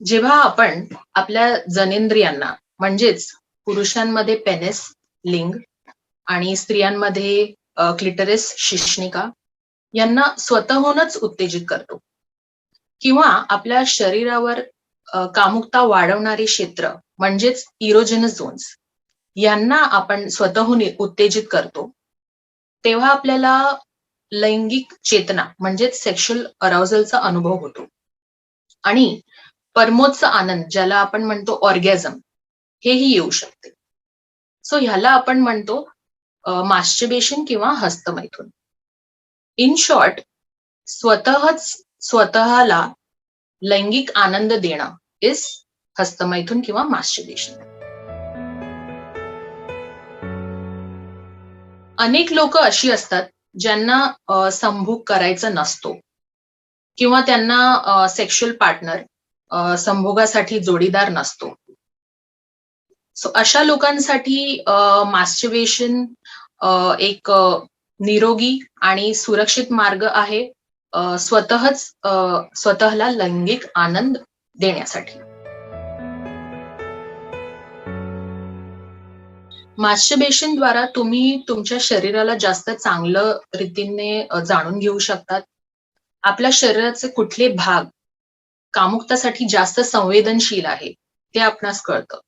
जेव्हा आपण आपल्या जनेंद्रियांना म्हणजेच पुरुषांमध्ये पेनेस लिंग आणि स्त्रियांमध्ये क्लिटरेस शिष्णिका यांना स्वतःहूनच उत्तेजित करतो. किंवा आपल्या शरीरावर कामुकता वाढवणारी क्षेत्र म्हणजेच इरोजेनस झोन्स यांना आपण स्वतःहून उत्तेजित करतो. तेव्हा आपल्याला लैंगिक चेतना म्हणजेच सेक्शुअल अराउजलचा अनुभव होतो. आणि परमोच्च आनंद ज्याला आपण म्हणतो ऑर्गॅझम हेही येऊ शकते. सो ह्याला आपण म्हणतो मास्टरबेशन किंवा हस्तमैथून. इन शॉर्ट स्वतःच स्वतःला लैंगिक आनंद देणं इज हस्तमैथून किंवा मास्टरबेशन अनेक लोक अशी असतात ज्यांना संभोग करायचा नसतो. किंवा त्यांना सेक्शुअल पार्टनर संभोगासाठी जोडीदार नसतो. सो अशा लोकांसाठी मास्टिवेशन एक अ, निरोगी आणि सुरक्षित मार्ग आहे स्वतःच अ, स्वतःला लैंगिक आनंद देण्यासाठी. मास्टरबेशन द्वारा तुम्ही तुमच्या शरीराला जास्त चांगलं रीतीने जाणून घेऊ शकतात. आपल्या शरीराचे कुठले भाग कामुकतासाठी जास्त संवेदनशील आहे ते आपणास कळतं.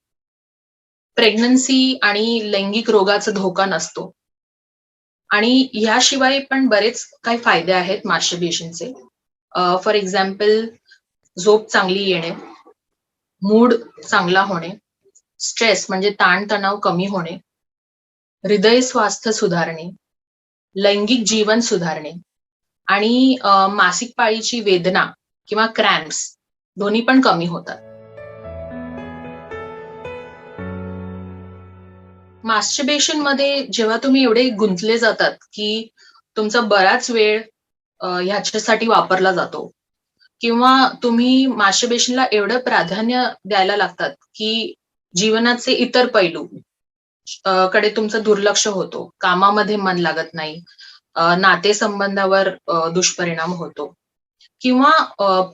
प्रेग्नन्सी आणि लैंगिक रोगाचा धोका नसतो. आणि ह्याशिवाय पण बरेच काही फायदे आहेत मास्टरबेशनचे फॉर एक्झाम्पल झोप चांगली येणे मूड चांगला होणे स्ट्रेस म्हणजे ताणतणाव कमी होणे हृदय स्वास्थ्य सुधारणे लैंगिक जीवन सुधारणे आणि मासिक पाळीची वेदना किंवा क्रॅम्प्स दोन्ही पण कमी होतात. मास्टरबेशनमध्ये जेव्हा तुम्ही एवढे गुंतले जातात की तुमचा बराच वेळ ह्याच्यासाठी वापरला जातो किंवा तुम्ही मास्टरबेशनला एवढं प्राधान्य द्यायला लागतात की जीवनाचे इतर पैलू कडे तुमचं दुर्लक्ष होतो कामामध्ये मन लागत नाही नातेसंबंधावर दुष्परिणाम होतो. किंवा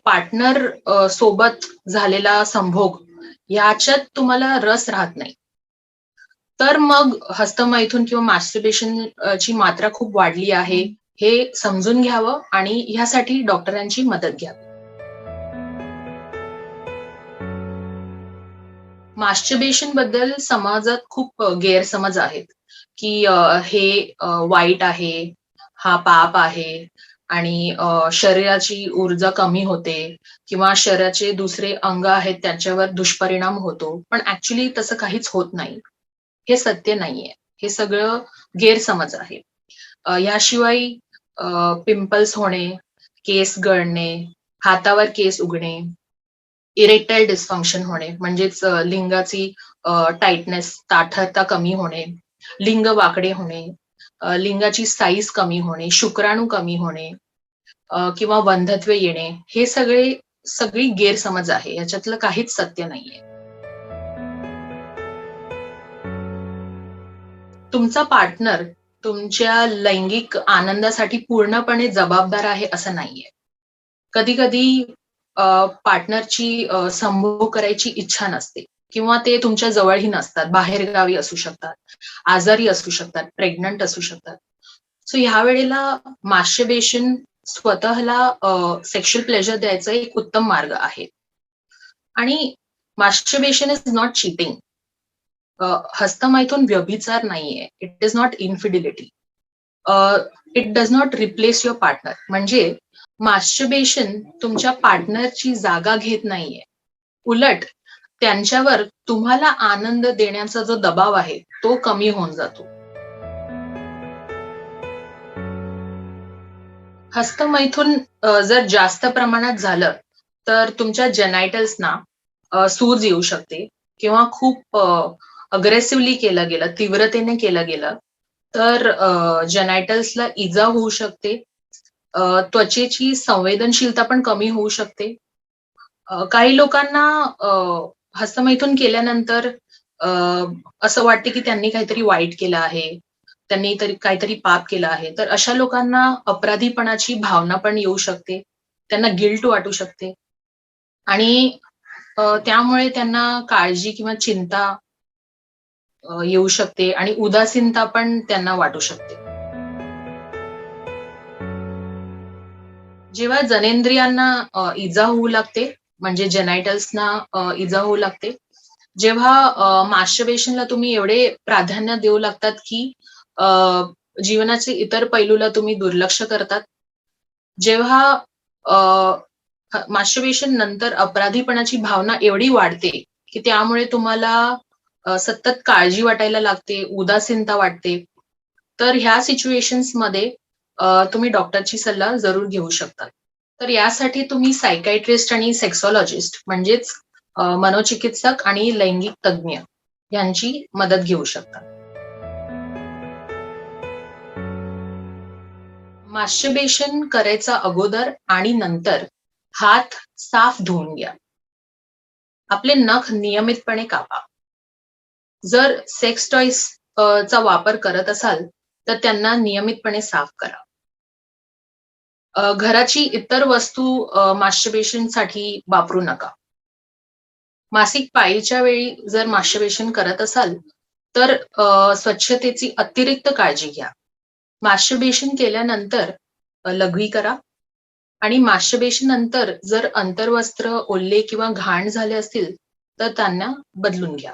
पार्टनर सोबत झालेला संभोग याच्यात तुम्हाला रस राहत नाही. तर मग हस्तमैथून किंवा मास्टरबेशन ची मात्रा खूप वाढली आहे. हे समजून घ्यावं आणि ह्यासाठी डॉक्टरांची मदत घ्यावी. मास्टरबेशनबद्दल समाजात खूप गैरसमज आहेत. की हे वाईट आहे हा पाप आहे आणि शरीराची ऊर्जा कमी होते किंवा शरीराचे दुसरे अंग आहेत त्याच्यावर दुष्परिणाम होतो. पण ऍक्च्युली तसं काहीच होत नाही. हे सत्य नाहीये. हे सगळं गैरसमज आहे. अ, याशिवाय पिंपल्स होणे केस गळणे हातावर केस उगणे इरेक्टाईल डिस्फंक्शन होणे म्हणजेच लिंगाची टाइटनेस ताठरता कमी होणे लिंग वाकडे होणे लिंगाची साईज कमी होणे शुक्राणू कमी होणे किंवा वंधत्वे येणे हे सगळे सगळी गैरसमज आहे. याच्यातलं काहीच सत्य नाहीये. तुमचा पार्टनर तुमच्या लैंगिक आनंदासाठी पूर्णपणे जबाबदार आहे असं नाहीये. कधी कधी पार्टनरची संभोग करायची इच्छा नसते. किंवा ते तुमच्या जवळही नसतात. बाहेर गावी असू शकतात. आजारी असू शकतात. प्रेग्नंट असू शकतात. सो ह्या वेळेला मास्टरबेशन स्वतःला सेक्शुअल प्लेजर द्यायचा एक उत्तम मार्ग आहे. आणि मास्टरबेशन इज नॉट चिटिंग हस्तमैथून व्यभिचार नाहीये. It is not infidelity it does not replace your partner म्हणजे मास्टरबेशन तुमच्या पार्टनरची जागा घेत नाहीये. उलट त्यांच्यावर तुम्हाला आनंद देण्याचा जो दबाव आहे तो कमी होऊन जातो. हस्तमैथून जर जास्त प्रमाणात झालं तर तुमच्या जेनायटल्सना सूज येऊ शकते किंवा खूप अग्रेसिव्हली केलं गेलं तीव्रतेने केलं गेलं तर जेनायटल्सला इजा होऊ शकते. त्वचेची संवेदनशीलता पण कमी होऊ शकते. काही लोकांना हस्तमैथून केल्यानंतर असं वाटते की त्यांनी काहीतरी वाईट केलं आहे. त्यांनी तरी काहीतरी पाप केलं आहे तर अशा लोकांना अपराधीपणाची भावना पण येऊ शकते त्यांना गिल्ट वाटू शकते आणि त्यामुळे त्यांना काळजी किंवा चिंता येऊ शकते आणि उदासीनता पण त्यांना वाटू शकते. जेव्हा जनेंद्रियांना इजा होऊ लागते, म्हणजे जेनायटल्सना इजा होऊ लागते. जेव्हा मास्टरबेशनला तुम्ही एवढे प्राधान्य देऊ लागतात, की जीवनाचे इतर पैलूला तुम्ही दुर्लक्ष करतात. जेव्हा अ, नंतर अपराधीपणाची भावना एवढी वाढते, की त्यामुळे तुम्हाला सतत काळजी वाटायला लागते, उदासीनता वाटते. तर ह्या सिच्युएशन्समध्ये मध्ये तुम्ही डॉक्टरची सल्ला जरूर घेऊ शकता. तर यासाठी तुम्ही सायकायट्रिस्ट आणि सेक्सॉलॉजिस्ट म्हणजेच मनोचिकित्सक आणि लैंगिक तज्ञ यांची मदत घेऊ शकता. मास्टरबेशन करायचा अगोदर आणि नंतर हात साफ धुवून घ्या. आपले नख नियमितपणे कापा. जर सेक्स टॉईस चा वापर करत असाल, तर त्यांना नियमितपणे साफ करा. घराची इतर वस्तू मास्टरबेशनसाठी वापरू नका. मासिक पाळीच्या वेळी जर मास्टरबेशन करत असाल, तर स्वच्छतेची अतिरिक्त काळजी घ्या. मास्टर्बेशन केल्यानंतर लघवी करा आणि मास्टर्बेशन नंतर जर अंतर्वस्त्र ओल्ले किंवा घाण झाले असतील, तर त्यांना बदलून घ्या.